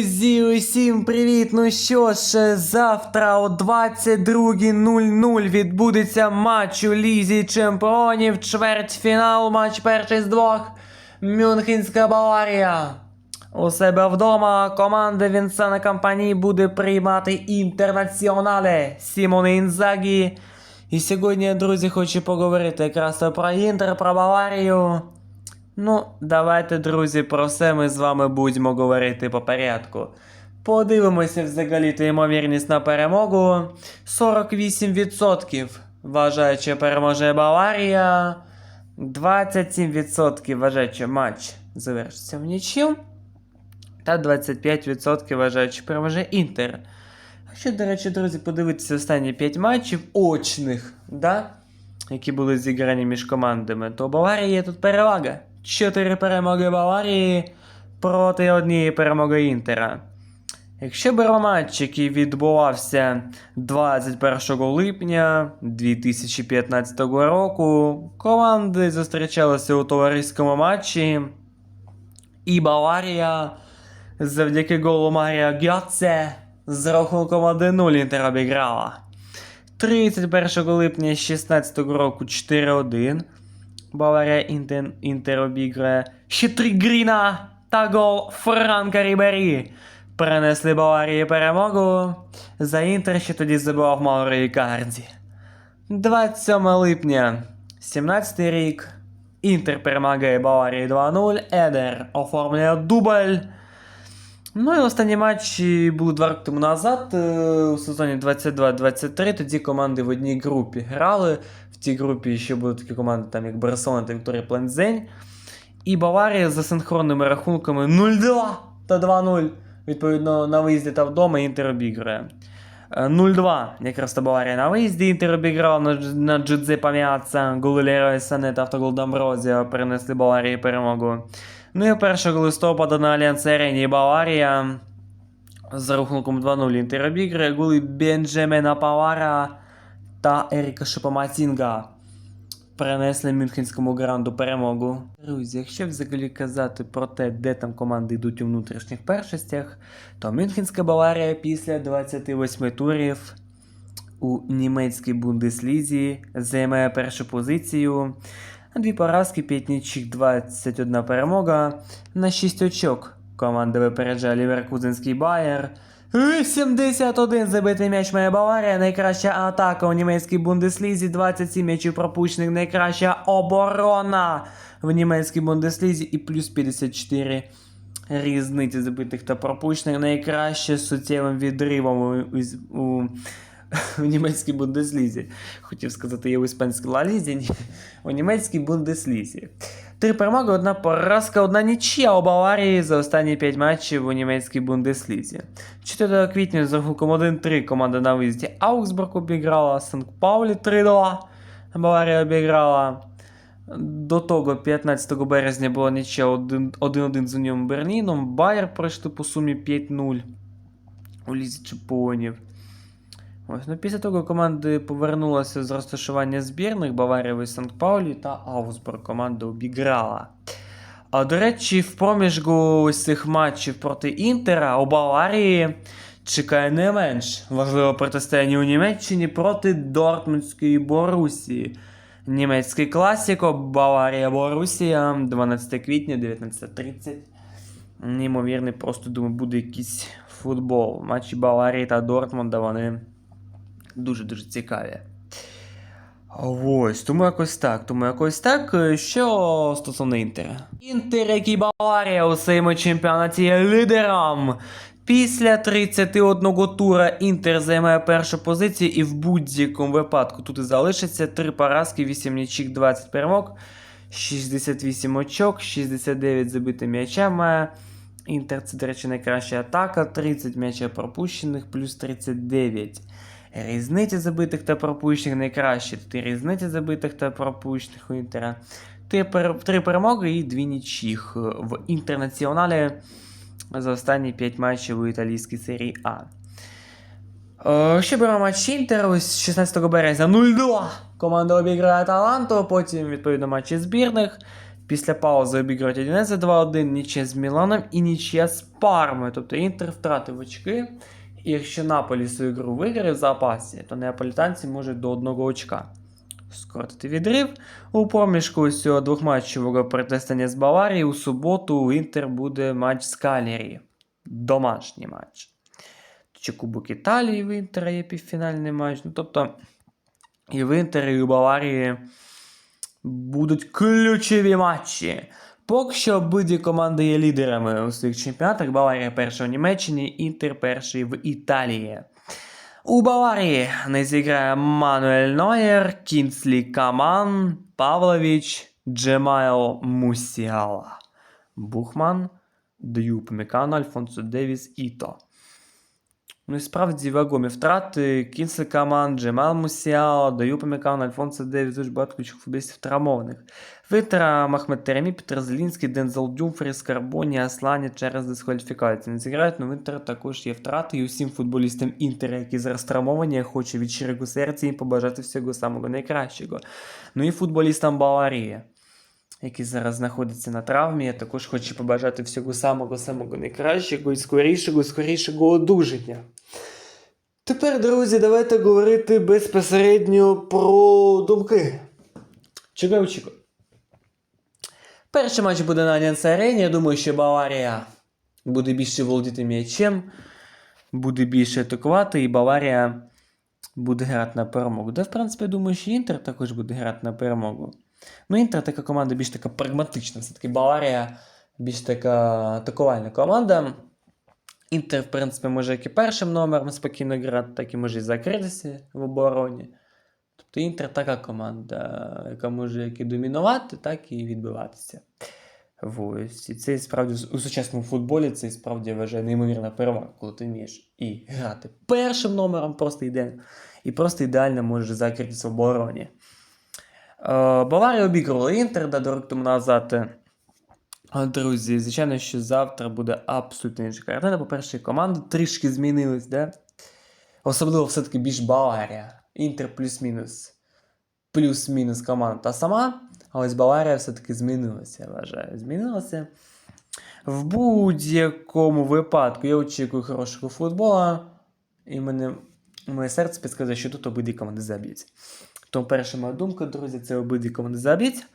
Друзі, усім привіт! Ну що ж, завтра о 22.00 відбудеться матч у Лізі Чемпіонів, чвертьфінал, матч перший з двох. Мюнхенська Баварія. У себе вдома команда Вінсана Компанії буде приймати інтернаціонале Сімоне Інзагі. І сьогодні, друзі, хочу поговорити якраз про Інтер, про Баварію. Ну, давайте, друзі, про все ми з вами будемо говорити по порядку. Подивимося взагалі то ймовірність на перемогу. 48% вважають, що переможе Баварія. 27% вважають, що матч завершиться в нічим. Та 25% вважають, що переможе Інтер. Якщо, до речі, друзі, подивитися останні 5 матчів очних, да? які були зіграні між командами, то у Баварії є тут перевага. 4 перемоги Баварії проти однієї перемоги Інтера. Якщо беремо матч, який відбувався 21 липня 2015 року, команди зустрічалися у товариському матчі, і Баварія завдяки голу Марія Гьоце з рахунком 1-0 Інтер обіграла. 31 липня 2016 року 4-1. Баварія Інтер, Інтер обіграє хитрий Гріна та гол Франка Рібері. Принесли Баварії перемогу. За Інтер ще тоді забивав Мауро Ікарді. 27 липня 17 рік. Інтер перемагає Баварії 2-0. Едер оформлює дубль. Ну і останні матчі були два роки тому назад, у сезоні 22-23. Тоді команди в одній групі грали. В тій групі ще були такі команди, там як Барселона та Вікторія Плензень. І Баварія за синхронними рахунками 0-2 та 2-0. Відповідно, на виїзді та вдома Інтер обіграє. Е, 0-2. Якраз та Баварія на виїзді Інтер обіграв на, на Джудзе Пам'яца, голи Лероя Сане та автогол Дамброзіо принесли Баварії перемогу. Ну і 1 листопада на Альянс Арені Баварія з рахунком 2-0 Інтер обіграє голи Бенджамена Павара та Еріка Шопоматінга принесли Мюнхенському гранду перемогу. Друзі, якщо взагалі казати про те, де там команди йдуть у внутрішніх першостях, то Мюнхенська Баварія після 28 турів у німецькій Бундеслізі займає першу позицію. Дві поразки, 5 нічих, 21 перемога. На 6 очок команда випереджає Ліверкузенський Байер. 81 забитий м'яч має Баварія, найкраща атака у німецькій Бундеслізі, 27 м'ячів пропущених, найкраща оборона в німецькій Бундеслізі. І плюс 54 різниці забитих та пропущених, найкраще з суттєвим відривом у, у німецькій Бундеслізі. Хотів сказати, є у іспанській Лалізі, у німецькій Бундеслізі. Три перемоги, одна поразка, одна нічия у Баварії за останні 5 матчів у німецькій Бундеслізі. 4 квітня з рахунком 1-3 команда на виїзді Аугсбург обіграла, Санкт-Паулі 3-2. Баварія обіграла. До того, 15 березня була нічия 1-1 з Уніом Берліном. Байер пройшли по сумі 5-0 у Лізі Чемпіонів. Ось, ну після того команди повернулися з розташування збірних Баварія і Санкт-Паулі та Аугсбург команда обіграла. А до речі, в проміжку цих матчів проти Інтера у Баварії чекає не менш важливе протистояння у Німеччині проти Дортмундської Борусії. Німецький класіко Баварія Борусія 12 квітня 19.30. Неймовірний, просто думаю, буде якийсь футбол. Матчі Баварії та Дортмунда вони дуже-дуже цікаві. Ось, тому якось так. Тому якось так. Е, Що стосовно Інтера? Інтер, як і Баварія у своєму чемпіонаті є лідером. Після 31 тура Інтер займає першу позицію і в будь-якому випадку тут і залишиться 3 поразки, 8 нічих, 20 перемог, 68 очок, 69 забитих м'яча має. Інтер це, до речі, найкраща атака, 30 м'ячів пропущених, плюс 39. Різниця забитих та пропущених найкраще. Тут різниця забитих та пропущених у Інтера. Три, перемоги і дві нічіх в інтернаціоналі за останні 5 матчів у італійській серії А. Е, Ще беремо матч Інтер ось 16 березня 0-2. Команда обіграє Таланту, потім, відповідно, матчі збірних. Після паузи обіграють 11 2-1, нічия з Міланом і нічия з Пармою. Тобто Інтер втратив очки. І якщо Наполі свою гру виграє в запасі, то неаполітанці можуть до одного очка скоротити відрив. У проміжку цього двохматчевого протистояння з Баварією у суботу у Інтер буде матч з Калірі. Домашній матч. Чи Кубок Італії в Інтера є півфінальний матч. Ну, тобто, і в Інтері, і у Баварії будуть ключові матчі. Поки що обидві команди є лідерами у своїх чемпіонатах. Баварія перша в Німеччині, Інтер перший в Італії. У Баварії не зіграє Мануель Нойер, Кінслі Каман, Павлович, Джемайл Мусіала, Бухман, Дюб Мекано, Альфонсо Девіс Іто. Ну і справді вагомі втрати. Кінслі Каман, Джемайл Мусіала, Дюб Мекано, Альфонсо Девіс, дуже багато ключових футболістів травмованих. Витра Махмед Теремі, Петр Зелінський, Дензел Дюмфріс, Карбоні, Аслані через дискваліфікацію. Не зіграють, але в також є втрати. І усім футболістам Інтера, які зараз травмовані, я хочу від щирого серця їм побажати всього самого найкращого. Ну і футболістам Баварії, які зараз знаходяться на травмі, я також хочу побажати всього самого самого найкращого і скорішого, скорішого одужання. Тепер, друзі, давайте говорити безпосередньо про думки. Я очікую? Перший матч буде на Альянс Арені. Я думаю, що Баварія буде більше володіти м'ячем, буде більше атакувати, і Баварія буде грати на перемогу. Де, в принципі, я думаю, що Інтер також буде грати на перемогу. Ну, Інтер така команда більш така прагматична. Все-таки Баварія більш така атакувальна команда. Інтер, в принципі, може як і першим номером спокійно грати, так і може і закритися в обороні. Тобто Інтер така команда, яка може як і домінувати, так і відбиватися. Ось. І це справді у сучасному футболі це справді я вважаю неймовірна перевага, коли ти вмієш і грати першим номером просто йде, і просто ідеально можеш закритися в обороні. Е, Баварія обіграла Інтер, да, до року тому назад. Друзі, звичайно, що завтра буде абсолютно інша картина. По-перше, команди трішки змінились, да? Особливо все-таки більш Баварія. Інтер плюс-мінус. Плюс-мінус команда та сама. А ось Баварія все-таки змінилася, я вважаю. Змінилася. В будь-якому випадку я очікую хорошого футболу. І мене, моє серце підказує, що тут обидві команди заб'ють. Тому перша моя думка, друзі, це обидві команди заб'ють.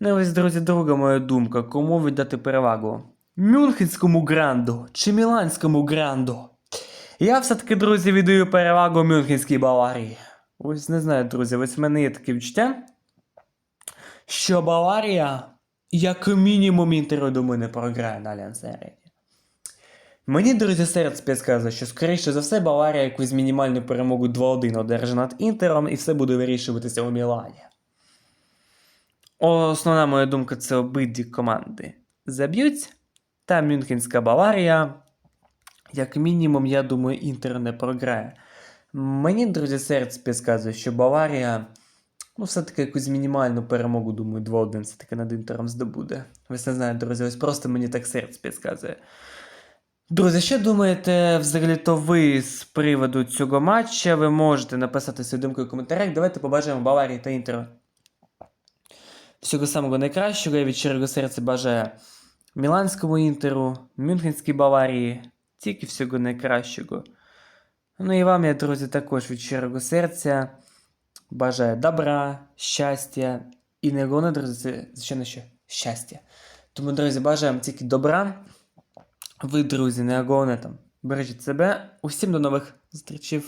Ну і ось, друзі, друга моя думка. Кому віддати перевагу? Мюнхенському гранду чи Міланському гранду? Я все-таки, друзі, віддаю перевагу Мюнхенській Баварії. Ось не знаю, друзі, ось в мене є таке відчуття, що Баварія, як мінімум, інтеру до мене програє на Альянс. Мені, друзі, серце підказує, що, скоріше за все, Баварія якусь мінімальну перемогу 2-1 одержить над Інтером і все буде вирішуватися у Мілані. Основна моя думка це обидві команди заб'ють. Та Мюнхенська Баварія. Як мінімум, я думаю, Інтер не програє. Мені, друзі, серце підказує, що Баварія, ну, все-таки якусь мінімальну перемогу, думаю, 2-1 все-таки над Інтером здобуде. Ви не знаєте, друзі, ось просто мені так серце підказує. Друзі, що думаєте взагалі-то ви з приводу цього матча? Ви можете написати свою думку в коментарях. Давайте побажаємо Баварії та Інтеру. Всього самого найкращого я від щирого серця бажаю Міланському інтеру, Мюнхенській Баварії, тільки всього найкращого. Ну і вам, я, друзі, також від щирого серця бажаю добра, щастя і не головне, друзі, це звичайно що щастя. Тому, друзі, бажаємо тільки добра. Ви, друзі, не головне там. Бережіть себе. Усім до нових зустрічей.